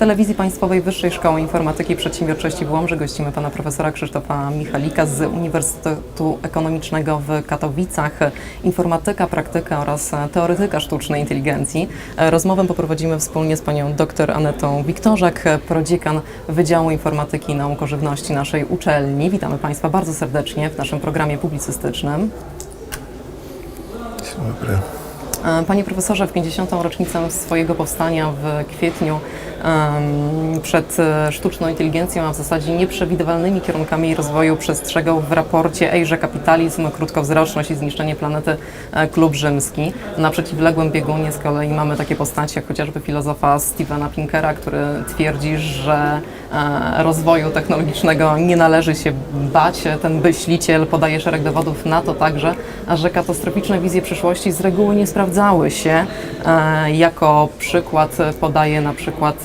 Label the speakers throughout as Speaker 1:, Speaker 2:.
Speaker 1: Telewizji Państwowej Wyższej Szkoły Informatyki i Przedsiębiorczości w Łomży gościmy pana profesora Krzysztofa Michalika z Uniwersytetu Ekonomicznego w Katowicach. Informatyka, praktyka oraz teoretyka sztucznej inteligencji. Rozmowę poprowadzimy wspólnie z panią dr Anetą Wiktorzak, prodziekan Wydziału Informatyki i Nauk o Żywności naszej uczelni. Witamy państwa bardzo serdecznie w naszym programie publicystycznym.
Speaker 2: Dzień dobry.
Speaker 1: E, Panie profesorze, w 50. rocznicę swojego powstania w kwietniu przed e, sztuczną inteligencją, a w zasadzie nieprzewidywalnymi kierunkami rozwoju przestrzegał w raporcie Ejże Kapitalizm, krótkowzroczność i zniszczenie planety e, Klub Rzymski. Na przeciwległym biegunie z kolei mamy takie postacie jak chociażby filozofa Stevena Pinkera, który twierdzi, że e, rozwoju technologicznego nie należy się bać. Ten myśliciel podaje szereg dowodów na to także, że katastroficzne wizje przyszłości z reguły nie sprawdzały się. Jako przykład podaje na przykład,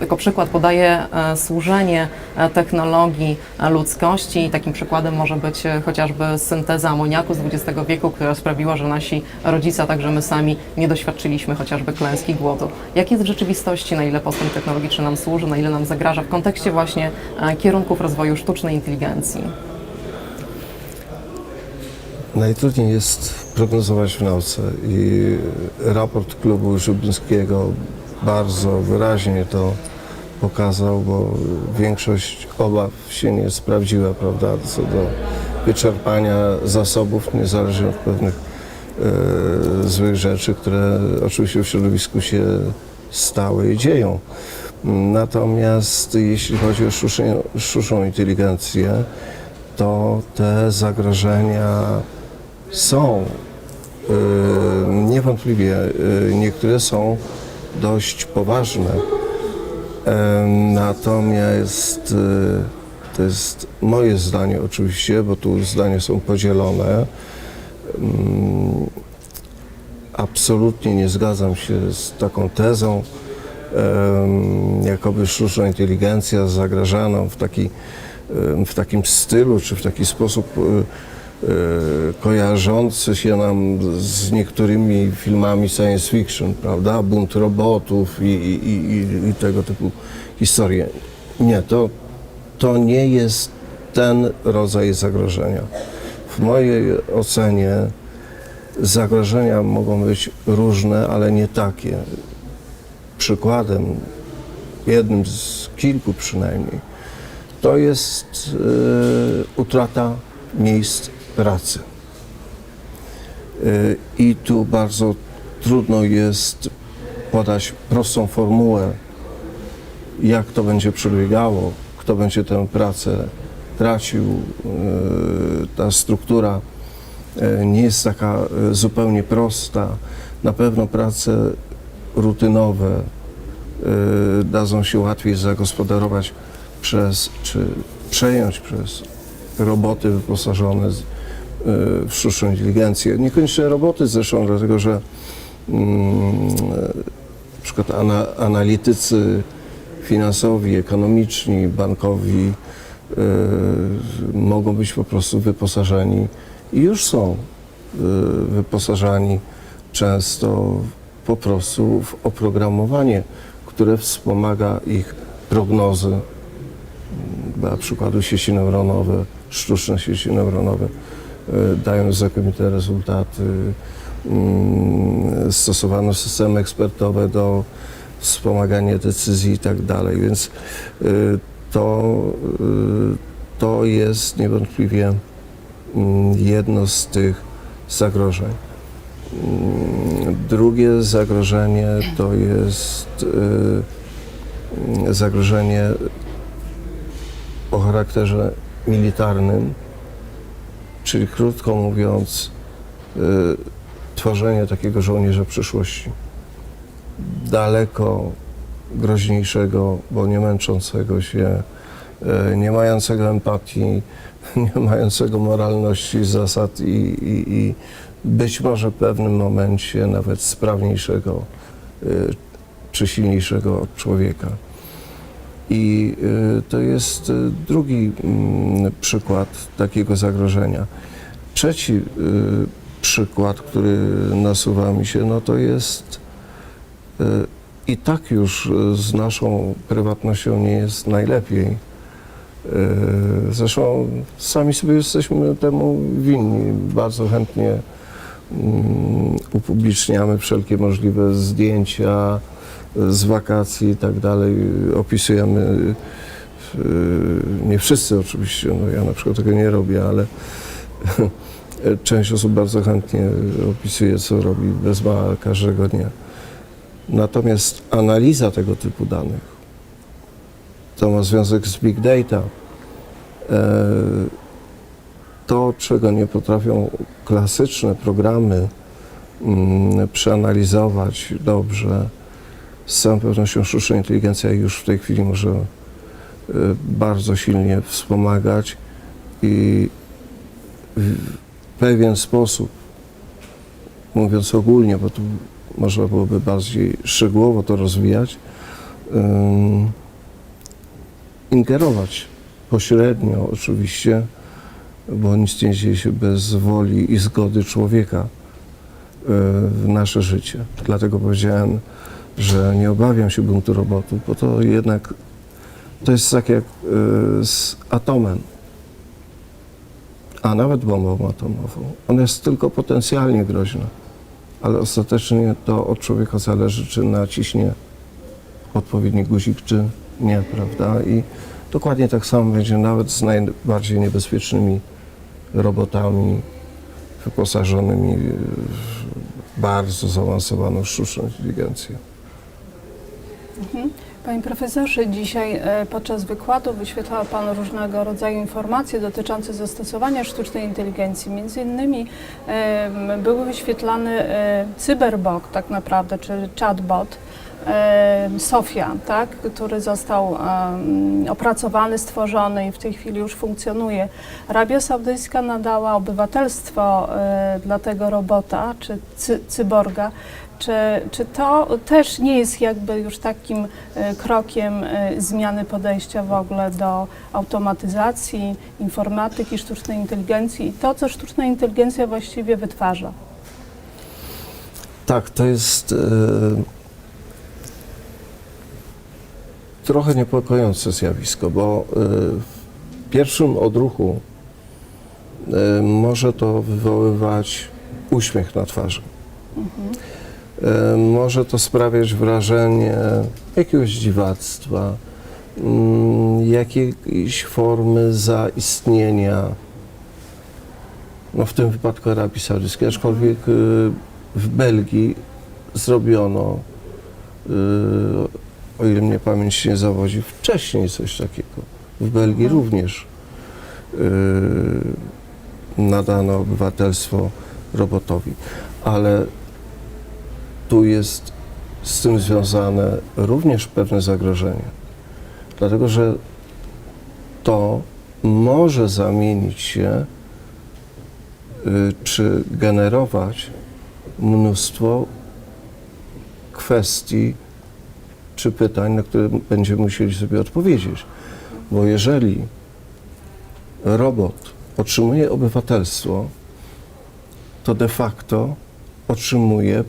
Speaker 1: jako przykład podaje e, służenie e, technologii e, ludzkości takim przykładem może być chociażby synteza amoniaku z XX wieku, która sprawiła, że nasi rodzice, a także my sami nie doświadczyliśmy chociażby klęski głodu. Jak jest w rzeczywistości, na ile postęp technologiczny nam służy, na ile nam zagraża w kontekście właśnie kierunków rozwoju sztucznej inteligencji?
Speaker 2: Najtrudniej jest prognozować w nauce i raport klubu Żubińskiego bardzo wyraźnie to pokazał, bo większość obaw się nie sprawdziła, prawda, co do wyczerpania zasobów, niezależnie od pewnych e, złych rzeczy, które oczywiście w środowisku się stały i dzieją. Natomiast jeśli chodzi o sztuczną, sztuczną inteligencję, to te zagrożenia są y, niewątpliwie, y, niektóre są dość poważne. Natomiast y, to jest moje zdanie oczywiście, bo tu zdania są podzielone. Mm, Absolutnie nie zgadzam się z taką tezą, jakoby sztuczna inteligencja zagraża nam w, taki, em, w takim stylu, czy w taki sposób e, kojarzący się nam z niektórymi filmami science fiction, prawda? Bunt robotów i, i, i, i tego typu historie. Nie, to, to nie jest ten rodzaj zagrożenia. W mojej ocenie zagrożenia mogą być różne, ale nie takie. Przykładem, jednym z kilku przynajmniej, to jest y, utrata miejsc pracy. Y, I tu bardzo trudno jest podać prostą formułę, jak to będzie przebiegało, kto będzie tę pracę tracił. Y, Ta struktura y, nie jest taka zupełnie prosta. Na pewno prace rutynowe dadzą się łatwiej zagospodarować przez, czy przejąć przez roboty wyposażone w sztuczną inteligencję. Niekoniecznie roboty zresztą, dlatego że mm, na przykład ana, analitycy finansowi, ekonomiczni, bankowi y, mogą być po prostu wyposażeni i już są y, wyposażani często po prostu w oprogramowanie, które wspomaga ich prognozy. Dla przykładu sieci neuronowe, sztuczne sieci neuronowe dają znakomite rezultaty. Mm, Stosowano systemy ekspertowe do wspomagania decyzji i tak dalej, więc y, to, y, to jest niewątpliwie mm, jedno z tych zagrożeń. Mm, Drugie zagrożenie to jest zagrożenie o charakterze militarnym, czyli krótko mówiąc, y, tworzenie takiego żołnierza przyszłości. Daleko groźniejszego, bo nie męczącego się, y, nie mającego empatii, nie mającego moralności, zasad i, i, i być może w pewnym momencie nawet sprawniejszego y, czy silniejszego od człowieka. I y, to jest y, drugi mm, przykład takiego zagrożenia. Trzeci y, przykład, który nasuwa mi się, no to jest i tak już z naszą prywatnością nie jest najlepiej. Zresztą sami sobie jesteśmy temu winni. Bardzo chętnie mm, upubliczniamy wszelkie możliwe zdjęcia z wakacji i tak dalej. Opisujemy, e, nie wszyscy oczywiście, no ja na przykład tego nie robię, ale część osób bardzo chętnie opisuje, co robi bez mała każdego dnia. Natomiast analiza tego typu danych, to ma związek z big data. E, To, czego nie potrafią klasyczne programy mm, przeanalizować dobrze, z całą pewnością sztuczna inteligencja już w tej chwili może e, bardzo silnie wspomagać i w pewien sposób, mówiąc ogólnie, bo tu można byłoby bardziej szczegółowo to rozwijać, ym, ingerować pośrednio oczywiście, bo nic nie dzieje się bez woli i zgody człowieka y, w nasze życie. Dlatego powiedziałem, że nie obawiam się buntu robotów, bo to jednak to jest tak jak y, z atomem, a nawet bombą atomową. Ona jest tylko potencjalnie groźna ale ostatecznie to od człowieka zależy, czy naciśnie odpowiedni guzik, czy nie, prawda? I dokładnie tak samo będzie nawet z najbardziej niebezpiecznymi robotami wyposażonymi w bardzo zaawansowaną sztuczną inteligencję.
Speaker 3: Panie profesorze, dzisiaj e, podczas wykładu wyświetlał Pan różnego rodzaju informacje dotyczące zastosowania sztucznej inteligencji. Między innymi em, były wyświetlany e, cyberbot tak naprawdę, czy chatbot, Sofia, tak, który został opracowany, stworzony i w tej chwili już funkcjonuje. Arabia Saudyjska nadała obywatelstwo e, dla tego robota, czy cy, cyborga. Czy, czy to też nie jest jakby już takim e, krokiem e, zmiany podejścia w ogóle do automatyzacji, informatyki, sztucznej inteligencji i to, co sztuczna inteligencja właściwie wytwarza?
Speaker 2: Tak, to jest e, trochę niepokojące zjawisko, bo e, w pierwszym odruchu e, może to wywoływać uśmiech na twarzy. E, może to sprawiać wrażenie jakiegoś dziwactwa, mm, jakiejś formy zaistnienia, no w tym wypadku Arabii Saudyjskiej, aczkolwiek y, w Belgii zrobiono, y, o ile mnie pamięć nie zawodzi, wcześniej coś takiego. W Belgii
Speaker 3: Mhm.
Speaker 2: również y, nadano obywatelstwo robotowi, ale tu jest z tym związane również pewne zagrożenie, dlatego że to może zamienić się y, czy generować mnóstwo kwestii czy pytań, na które będziemy musieli sobie odpowiedzieć. Bo jeżeli robot otrzymuje obywatelstwo, to de facto otrzymuje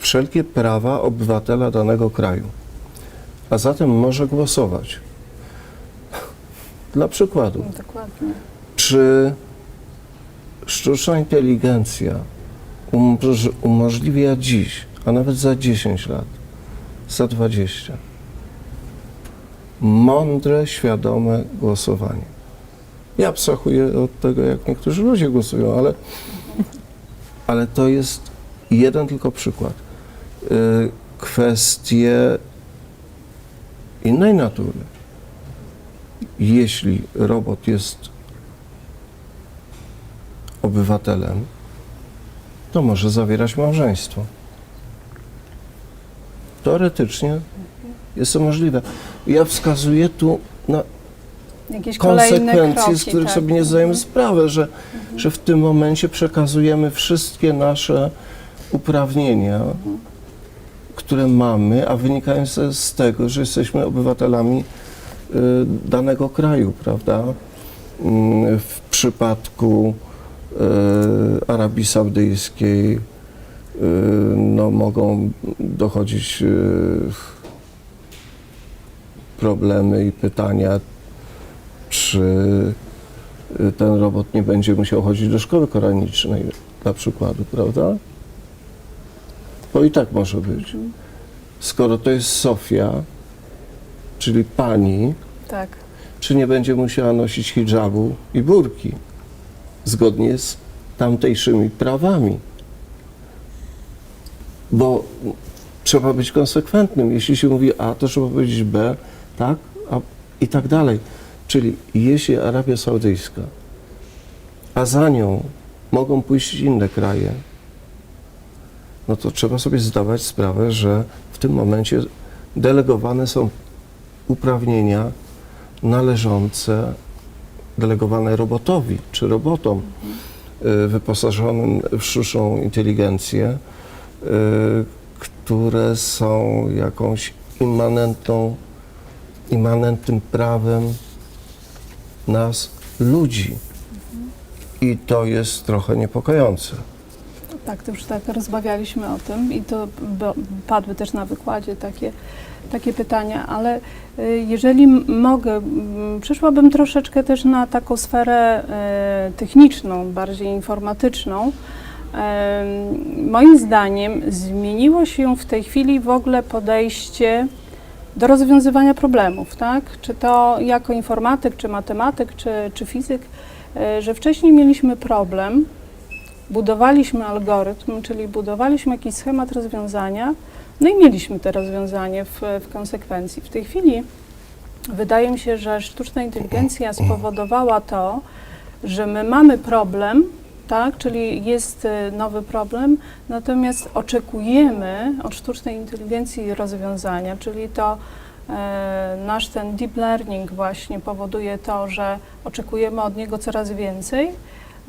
Speaker 2: wszelkie prawa obywatela danego kraju, a zatem może głosować. Dla przykładu,
Speaker 3: No, dokładnie.
Speaker 2: czy sztuczna inteligencja umoż- umożliwia dziś, a nawet za 10 lat, za 20, mądre, świadome głosowanie? Ja abstrahuję od tego, jak niektórzy ludzie głosują, ale, ale to jest jeden tylko przykład. Y, Kwestie innej natury. Jeśli robot jest obywatelem, to może zawierać małżeństwo. Teoretycznie jest to możliwe. Ja wskazuję tu na
Speaker 3: Jakieś
Speaker 2: konsekwencje,
Speaker 3: kroki,
Speaker 2: z których
Speaker 3: tak.
Speaker 2: sobie nie zdajemy sprawy, że, że w tym momencie przekazujemy wszystkie nasze uprawnienia, które mamy, a wynikające z tego, że jesteśmy obywatelami y, danego kraju, prawda? Mm, W przypadku y, Arabii Saudyjskiej y, no, mogą dochodzić problemy i pytania, czy ten robot nie będzie musiał chodzić do szkoły koranicznej, dla przykładu, prawda? Bo i tak może być. Skoro to jest Sofia, czyli pani,
Speaker 3: Tak.
Speaker 2: czy nie będzie musiała nosić hijabu i burki, zgodnie z tamtejszymi prawami. Bo trzeba być konsekwentnym. Jeśli się mówi A, to trzeba powiedzieć B, tak, a, i tak dalej. Czyli jeśli Arabia Saudyjska, a za nią mogą pójść inne kraje, no to trzeba sobie zdawać sprawę, że w tym momencie delegowane są uprawnienia należące, delegowane robotowi czy robotom y, wyposażonym w sztuczną inteligencję, y, które są jakąś immanentną, immanentnym prawem nas, ludzi. I to jest trochę niepokojące.
Speaker 3: Tak, to już tak rozmawialiśmy o tym i to padły też na wykładzie takie, takie pytania, ale y, jeżeli mogę, przeszłabym troszeczkę też na taką sferę e, techniczną, bardziej informatyczną. Em, Moim zdaniem zmieniło się w tej chwili w ogóle podejście do rozwiązywania problemów, tak? Czy to jako informatyk, czy matematyk, czy, czy fizyk, że wcześniej mieliśmy problem, budowaliśmy algorytm, czyli budowaliśmy jakiś schemat rozwiązania, no i mieliśmy to rozwiązanie w, w konsekwencji. W tej chwili wydaje mi się, że sztuczna inteligencja spowodowała to, że my mamy problem, tak, czyli jest y, nowy problem, natomiast oczekujemy od sztucznej inteligencji rozwiązania, czyli to e, nasz ten deep learning właśnie powoduje to, że oczekujemy od niego coraz więcej.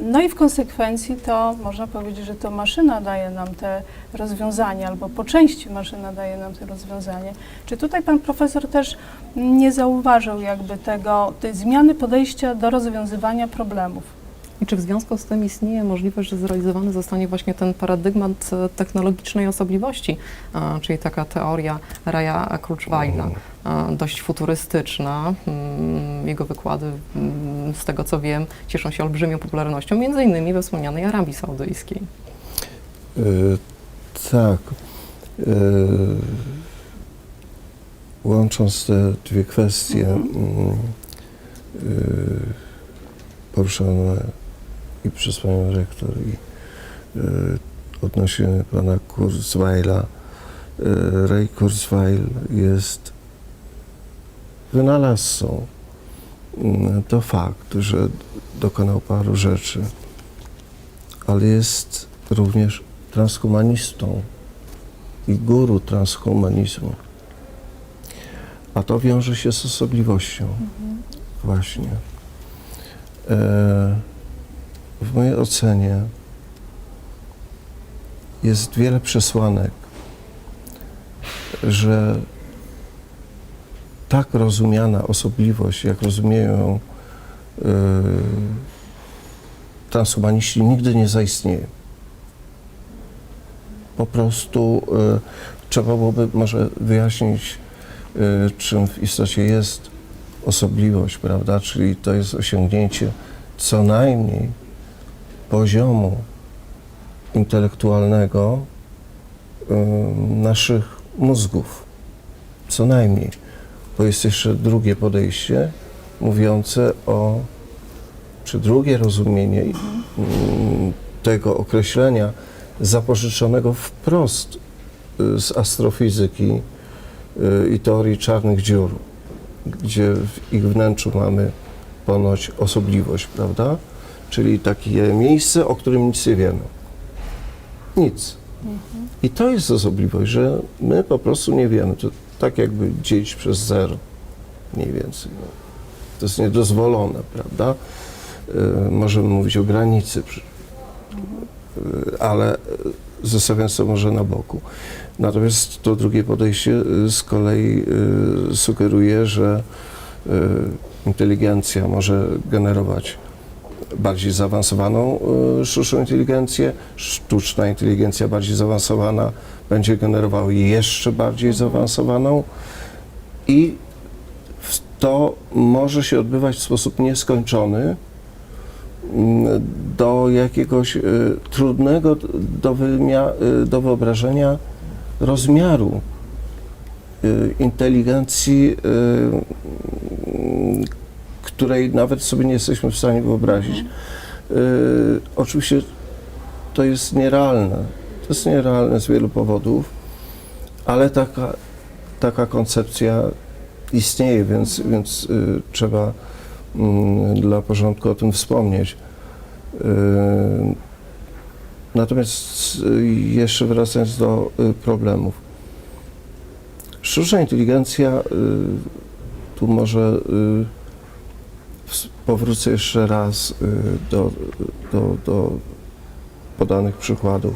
Speaker 3: No i w konsekwencji to można powiedzieć, że to maszyna daje nam te rozwiązania, albo po części maszyna daje nam te rozwiązanie. Czy tutaj pan profesor też nie zauważył jakby tego, tej zmiany podejścia do rozwiązywania problemów?
Speaker 1: I czy w związku z tym istnieje możliwość, że zrealizowany zostanie właśnie ten paradygmat e, technologicznej osobliwości, a, czyli taka teoria Raya Kurzweila, a, dość futurystyczna. Mm, Jego wykłady, mm, z tego co wiem, cieszą się olbrzymią popularnością, między innymi we wspomnianej Arabii Saudyjskiej.
Speaker 2: Y, tak. Y, łącząc te dwie kwestie mm, y, poruszone i przez panią rektor i y, odnośnie pana Kurzweila. Y, Ray Kurzweil jest wynalazcą. Mm, To fakt, że dokonał paru rzeczy, ale jest również transhumanistą i guru transhumanizmu. A to wiąże się z osobliwością. Właśnie. E, w mojej ocenie jest wiele przesłanek, że tak rozumiana osobliwość, jak rozumieją ją e, transhumaniści, nigdy nie zaistnieje po prostu e, trzeba byłoby może wyjaśnić, e, czym w istocie jest osobliwość, prawda? Czyli to jest osiągnięcie co najmniej poziomu intelektualnego naszych mózgów. Co najmniej. Bo jest jeszcze drugie podejście mówiące o, czy drugie rozumienie mm, tego określenia zapożyczonego wprost y, z astrofizyki y, i teorii czarnych dziur, gdzie w ich wnętrzu mamy ponoć osobliwość, prawda? Czyli takie miejsce, o którym nic nie wiemy. Nic. I to jest osobliwość, że my po prostu nie wiemy. To tak jakby dzielić przez zero, mniej więcej. No. To jest niedozwolone, prawda? Y, możemy mówić o granicy, y, ale zostawiając to może na boku. Natomiast to drugie podejście y, z kolei sugeruje, że inteligencja może generować bardziej zaawansowaną y, sztuczną inteligencję. Sztuczna inteligencja bardziej zaawansowana będzie generowała jeszcze bardziej zaawansowaną i to może się odbywać w sposób nieskończony mm, do jakiegoś y, trudnego do, y, do wyobrażenia rozmiaru inteligencji, której nawet sobie nie jesteśmy w stanie wyobrazić. Y, oczywiście to jest nierealne. To jest nierealne z wielu powodów, ale taka, taka koncepcja istnieje, więc, więc y, trzeba mm, dla porządku o tym wspomnieć. Y, Natomiast y, jeszcze wracając do y, problemów. Sztuczna inteligencja, y, tu może y, powrócę jeszcze raz y, do, do, do podanych przykładów.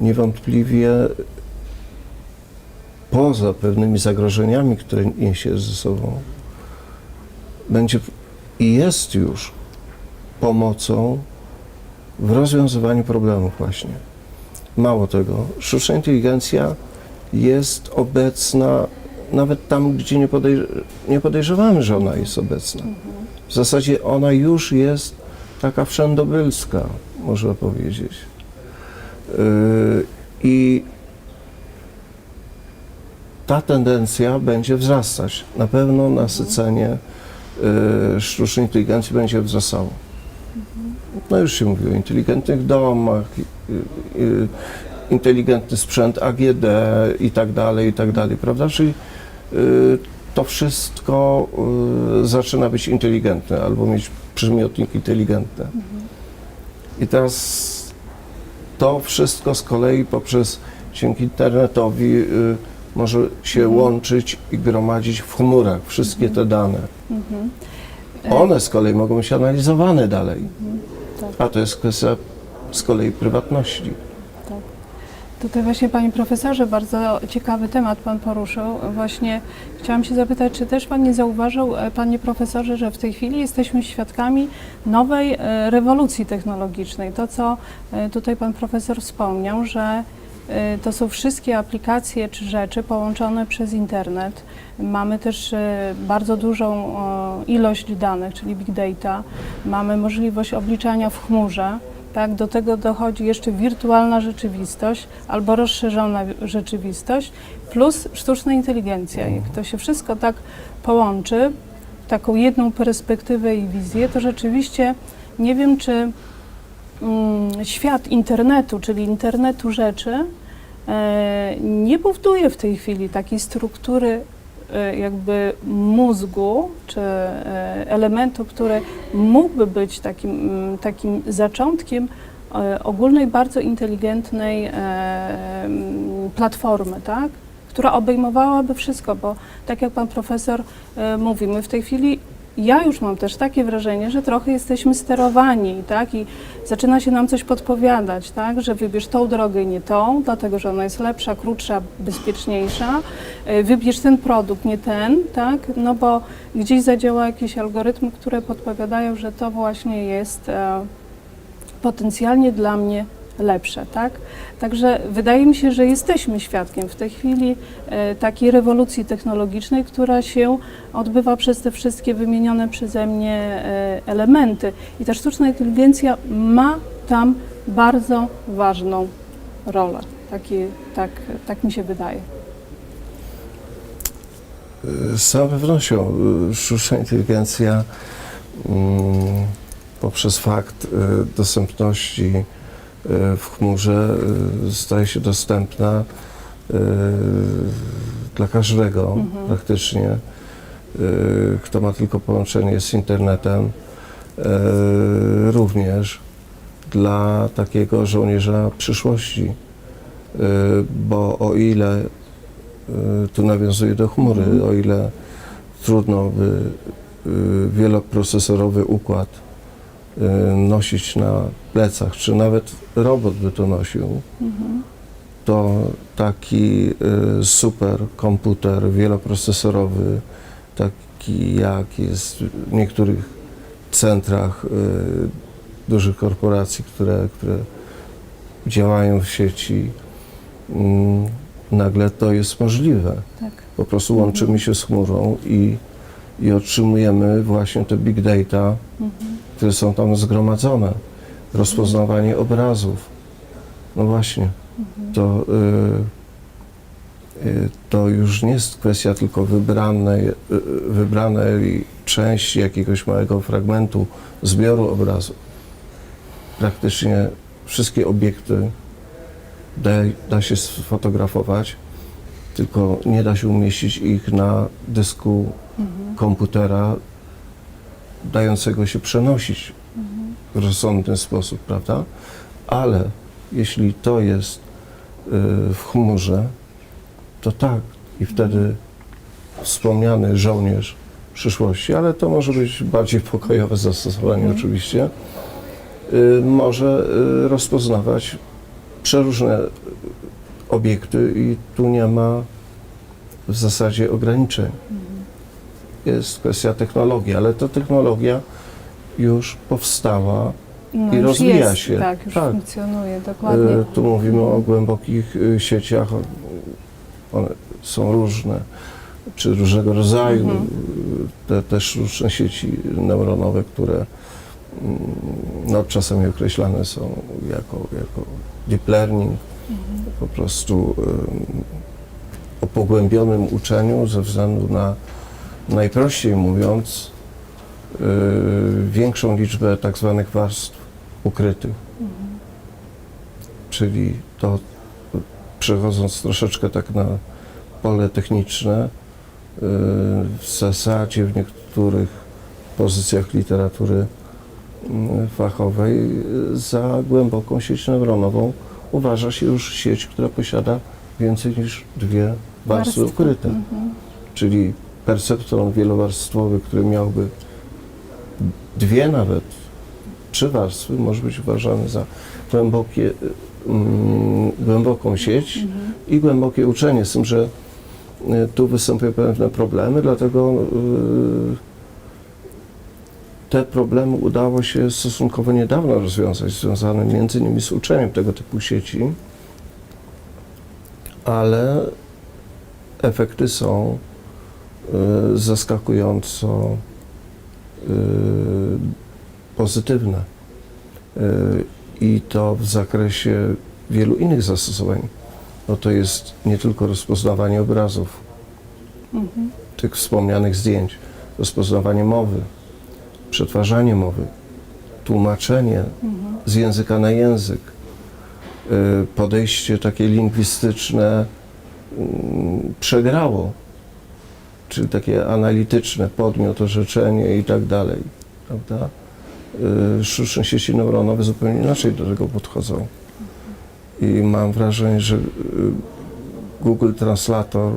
Speaker 2: Niewątpliwie poza pewnymi zagrożeniami, które niesie ze sobą, będzie i jest już pomocą w rozwiązywaniu problemów właśnie. Mało tego, sztuczna inteligencja jest obecna nawet tam, gdzie nie, podejrz- nie podejrzewamy, że ona jest obecna. W zasadzie ona już jest taka wszędobylska, można powiedzieć. Yy, I ta tendencja będzie wzrastać. Na pewno nasycenie yy, sztucznej inteligencji będzie wzrastało. No już się mówi o inteligentnych domach, inteligentny sprzęt AGD i tak dalej, i tak dalej, prawda? Czyli to wszystko yy, zaczyna być inteligentne albo mieć przymiotnik inteligentny. I teraz to wszystko z kolei poprzez dzięki internetowi yy, może się łączyć i gromadzić w chmurach wszystkie te dane.
Speaker 3: Mhm.
Speaker 2: One z kolei mogą być analizowane dalej.
Speaker 3: tak.
Speaker 2: A to jest kwestia z kolei prywatności.
Speaker 3: Tutaj właśnie Panie Profesorze, bardzo ciekawy temat Pan poruszył. Właśnie chciałam się zapytać, czy też Pan nie zauważył, e, Panie Profesorze, że w tej chwili jesteśmy świadkami nowej e, rewolucji technologicznej. To, co e, tutaj Pan Profesor wspomniał, że to są wszystkie aplikacje czy rzeczy połączone przez internet. Mamy też bardzo dużą ilość danych, czyli big data. Mamy możliwość obliczania w chmurze. Tak, do tego dochodzi jeszcze wirtualna rzeczywistość albo rozszerzona wi- rzeczywistość plus sztuczna inteligencja. Jak to się wszystko tak połączy, taką jedną perspektywę i wizję, to rzeczywiście nie wiem, czy mm, świat internetu, czyli internetu rzeczy, e, nie buduje w tej chwili takiej struktury jakby mózgu, czy e, elementu, który mógłby być takim, mm, takim zaczątkiem e, ogólnej, bardzo inteligentnej e, mm, platformy, tak? która obejmowałaby wszystko, bo tak jak pan profesor e, mówi, my w tej chwili ja już mam też takie wrażenie, że trochę jesteśmy sterowani, tak? I zaczyna się nam coś podpowiadać, tak? Że wybierz tą drogę, nie tą, dlatego że ona jest lepsza, krótsza, bezpieczniejsza. E, Wybierz ten produkt, nie ten, tak? No bo gdzieś zadziała jakieś algorytmy, które podpowiadają, że to właśnie jest e, potencjalnie dla mnie lepsze, tak? Także wydaje mi się, że jesteśmy świadkiem w tej chwili e, takiej rewolucji technologicznej, która się odbywa przez te wszystkie wymienione przeze mnie e, elementy. I ta sztuczna inteligencja ma tam bardzo ważną rolę. Taki, tak, tak mi się wydaje.
Speaker 2: Z całą pewnością sztuczna inteligencja mm, poprzez fakt dostępności w chmurze staje się dostępna y, dla każdego
Speaker 3: Mhm.
Speaker 2: praktycznie, kto ma tylko połączenie z internetem, również dla takiego żołnierza przyszłości. Bo o ile tu nawiązuje do chmury,
Speaker 3: Mhm.
Speaker 2: o ile trudno by wieloprocesorowy układ nosić na plecach, czy nawet robot by to nosił,
Speaker 3: Mhm.
Speaker 2: to taki y, super komputer wieloprocesorowy, taki jak jest w niektórych centrach y, dużych korporacji, które, które działają w sieci, mm, nagle to jest możliwe.
Speaker 3: Tak.
Speaker 2: Po prostu łączymy się z chmurą i, i otrzymujemy właśnie te big data, które są tam zgromadzone. Rozpoznawanie obrazów. No właśnie, to, y, y, to już nie jest kwestia tylko wybranej, y, wybranej części jakiegoś małego fragmentu zbioru obrazów. Praktycznie wszystkie obiekty da, da się sfotografować, tylko nie da się umieścić ich na dysku komputera, dającego się przenosić w rozsądny sposób, prawda? Ale jeśli to jest y, w chmurze, to tak. I wtedy wspomniany żołnierz przyszłości, ale to może być bardziej pokojowe zastosowanie oczywiście, y, może y, rozpoznawać przeróżne obiekty i tu nie ma w zasadzie ograniczeń. Jest kwestia technologii, ale ta technologia już powstała.
Speaker 3: No,
Speaker 2: I
Speaker 3: już
Speaker 2: rozwija
Speaker 3: jest,
Speaker 2: się.
Speaker 3: Tak, już
Speaker 2: Tak.
Speaker 3: funkcjonuje, dokładnie.
Speaker 2: E, Tu mówimy o głębokich y, sieciach. One są różne, czy różnego rodzaju.
Speaker 3: Mhm.
Speaker 2: Te też różne sieci neuronowe, które mm, no, czasami określane są jako, jako deep learning.
Speaker 3: Mhm.
Speaker 2: Po prostu o pogłębionym uczeniu ze względu na, najprościej mówiąc, y, większą liczbę tak zwanych warstw ukrytych. Czyli to, przechodząc troszeczkę tak na pole techniczne, y, w zasadzie w niektórych pozycjach literatury y, fachowej y, za głęboką sieć neuronową uważa się już sieć, która posiada więcej niż dwie warstwy
Speaker 3: Warstwy.
Speaker 2: ukryte.
Speaker 3: Mhm.
Speaker 2: Czyli perceptron wielowarstwowy, który miałby dwie nawet, trzy warstwy, może być uważany za głębokie, mm, głęboką sieć
Speaker 3: Mhm.
Speaker 2: i głębokie uczenie, z tym, że y, tu występują pewne problemy, dlatego y, te problemy udało się stosunkowo niedawno rozwiązać, związane między innymi z uczeniem tego typu sieci, ale efekty są zaskakująco y, pozytywne. Y, I to w zakresie wielu innych zastosowań. No to jest nie tylko rozpoznawanie obrazów,
Speaker 3: Mhm.
Speaker 2: tych wspomnianych zdjęć, rozpoznawanie mowy, przetwarzanie mowy, tłumaczenie
Speaker 3: Mhm.
Speaker 2: z języka na język, y, podejście takie lingwistyczne mm, przegrało, czyli takie analityczne, podmiot, orzeczenie i tak dalej, prawda? Y, Sztuczne sieci neuronowe zupełnie inaczej do tego podchodzą. I mam wrażenie, że y, Google Translator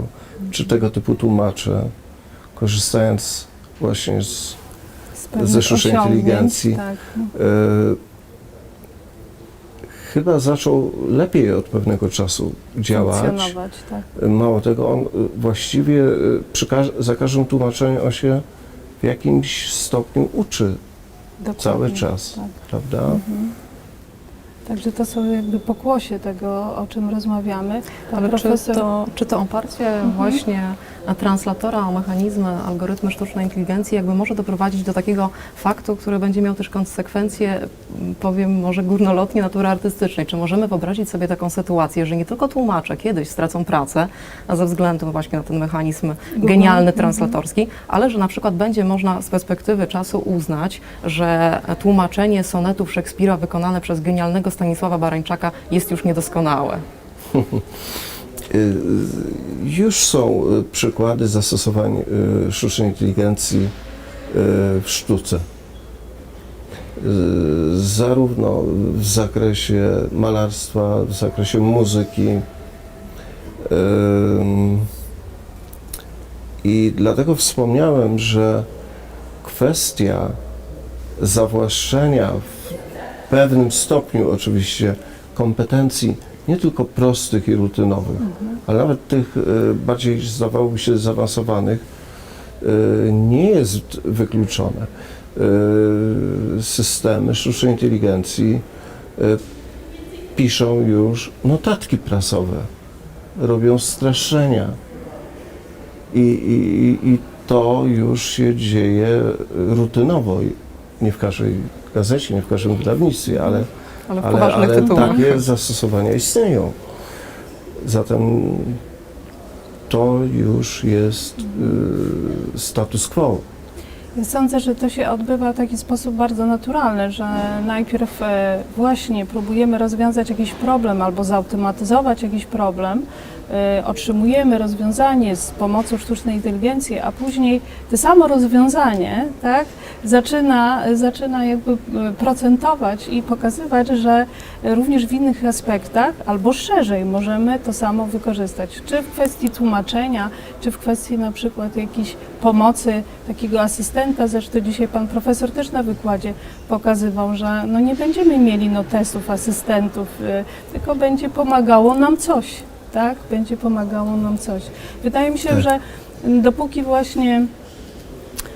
Speaker 2: czy tego typu tłumacze, korzystając właśnie z
Speaker 3: Z
Speaker 2: ze sztucznej inteligencji.
Speaker 3: Tak.
Speaker 2: E, chyba zaczął lepiej od pewnego czasu działać.
Speaker 3: Tak.
Speaker 2: Mało tego, on e, właściwie e, przy za każdym tłumaczeniem on się w jakimś stopniu uczy
Speaker 3: Dokładnie,
Speaker 2: cały czas,
Speaker 3: Tak.
Speaker 2: prawda?
Speaker 3: Mhm. Także to są jakby pokłosie tego, o czym rozmawiamy. Pan
Speaker 1: Ale czy
Speaker 3: profesor
Speaker 1: to, czy to oparcie właśnie na translatora o mechanizmy, algorytmy sztucznej inteligencji jakby może doprowadzić do takiego faktu, który będzie miał też konsekwencje, powiem może górnolotnie natury artystycznej. Czy możemy wyobrazić sobie taką sytuację, że nie tylko tłumacze kiedyś stracą pracę a ze względu właśnie na ten mechanizm genialny translatorski, ale że na przykład będzie można z perspektywy czasu uznać, że tłumaczenie sonetów Szekspira wykonane przez genialnego Stanisława Barańczaka jest już niedoskonałe.
Speaker 2: Już są y, przykłady zastosowań y, sztucznej inteligencji y, w sztuce. Zarówno w zakresie malarstwa, w zakresie muzyki. I dlatego wspomniałem, że kwestia zawłaszczenia w pewnym stopniu oczywiście kompetencji nie tylko prostych i rutynowych, ale nawet tych y, bardziej zdawałoby się zaawansowanych y, nie jest wykluczone. y, systemy sztucznej inteligencji piszą już notatki prasowe, robią streszczenia. I, i, I to już się dzieje rutynowo. Nie w każdej gazecie, nie w każdym wydawnictwie, ale,
Speaker 1: Ale
Speaker 2: ale, ale takie zastosowania istnieją. Zatem to już jest y, status quo.
Speaker 3: Ja sądzę, że to się odbywa w taki sposób bardzo naturalny, że najpierw e, właśnie próbujemy rozwiązać jakiś problem albo zautomatyzować jakiś problem, otrzymujemy rozwiązanie z pomocą sztucznej inteligencji, a później to samo rozwiązanie tak, zaczyna, zaczyna jakby e, procentować i pokazywać, że również w innych aspektach albo szerzej możemy to samo wykorzystać. Czy w kwestii tłumaczenia, czy w kwestii na przykład jakiejś pomocy takiego asystenta, zresztą dzisiaj pan profesor też na wykładzie pokazywał, że no nie będziemy mieli notesów, asystentów, y, tylko będzie pomagało nam coś, tak? Będzie pomagało nam coś. Wydaje mi się,
Speaker 2: Tak.
Speaker 3: że dopóki właśnie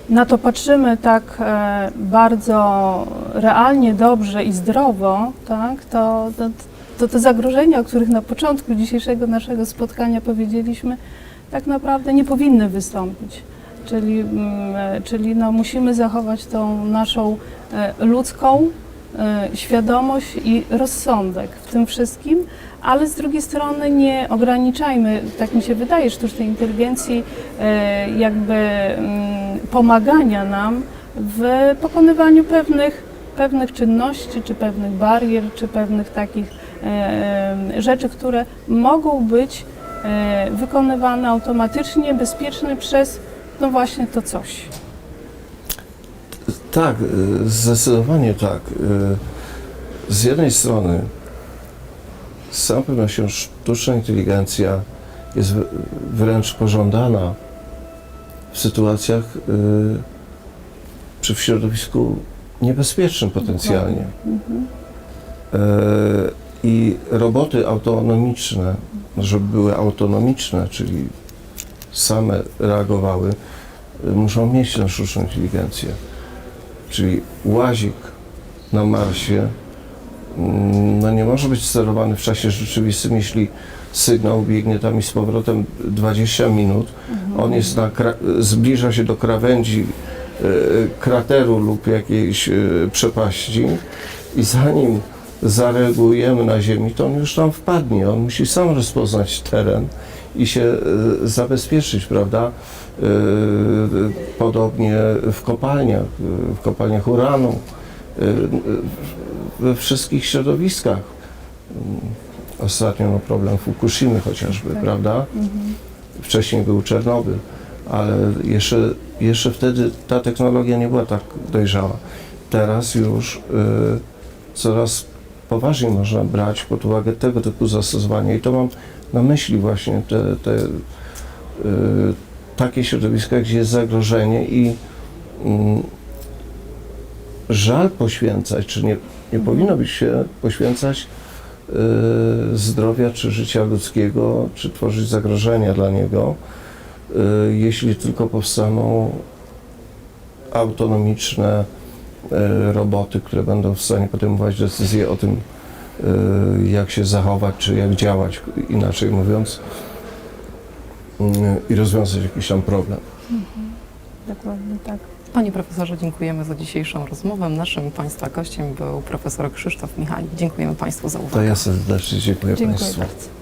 Speaker 3: na to patrzymy tak e, bardzo realnie, dobrze i zdrowo, tak, to, to, to te zagrożenia, o których na początku dzisiejszego naszego spotkania powiedzieliśmy, tak naprawdę nie powinny wystąpić. Czyli, mm, e, czyli no, musimy zachować tą naszą e, ludzką świadomość i rozsądek w tym wszystkim, ale z drugiej strony nie ograniczajmy, tak mi się wydaje, sztucznej inteligencji e, jakby mm, pomagania nam w pokonywaniu pewnych, pewnych czynności, czy pewnych barier, czy pewnych takich e, rzeczy, które mogą być wykonywane automatycznie, bezpiecznie przez no właśnie to coś.
Speaker 2: Tak, y, zdecydowanie tak. Y, Z jednej strony z całą pewnością sztuczna inteligencja jest wręcz pożądana w sytuacjach y, czy w środowisku niebezpiecznym potencjalnie.
Speaker 3: Mhm.
Speaker 2: I roboty autonomiczne, żeby były autonomiczne, czyli same reagowały, y, muszą mieć tę sztuczną inteligencję. Czyli łazik na Marsie mm, no nie może być sterowany w czasie rzeczywistym, jeśli sygnał biegnie tam i z powrotem 20 minut. On jest na, zbliża się do krawędzi y, krateru lub jakiejś y, przepaści i zanim zareagujemy na Ziemi, to on już tam wpadnie. On musi sam rozpoznać teren i się y, zabezpieczyć, prawda? Y, Podobnie w kopalniach, y, w kopalniach uranu, y, we wszystkich środowiskach. Mm, Ostatnio no, problem Fukushimy chociażby,
Speaker 3: Tak.
Speaker 2: prawda?
Speaker 3: Mhm.
Speaker 2: Wcześniej był Czernobyl, ale jeszcze, jeszcze wtedy ta technologia nie była tak dojrzała. Teraz już y, coraz poważniej można brać pod uwagę tego typu zastosowania i to mam na myśli właśnie te, te y, takie środowiska, gdzie jest zagrożenie i mm, żal poświęcać, czy nie, nie powinno być się poświęcać y, zdrowia czy życia ludzkiego, czy tworzyć zagrożenia dla niego, y, jeśli tylko powstaną autonomiczne y, roboty, które będą w stanie podejmować decyzje o tym, y, jak się zachować, czy jak działać, inaczej mówiąc, i rozwiązać jakiś tam problem.
Speaker 3: Dokładnie tak.
Speaker 1: Panie profesorze, dziękujemy za dzisiejszą rozmowę. Naszym Państwa gościem był profesor Krzysztof Michalik. Dziękujemy Państwu za uwagę.
Speaker 2: To ja serdecznie dziękuję,
Speaker 3: Dziękuję
Speaker 2: Państwu.
Speaker 3: bardzo.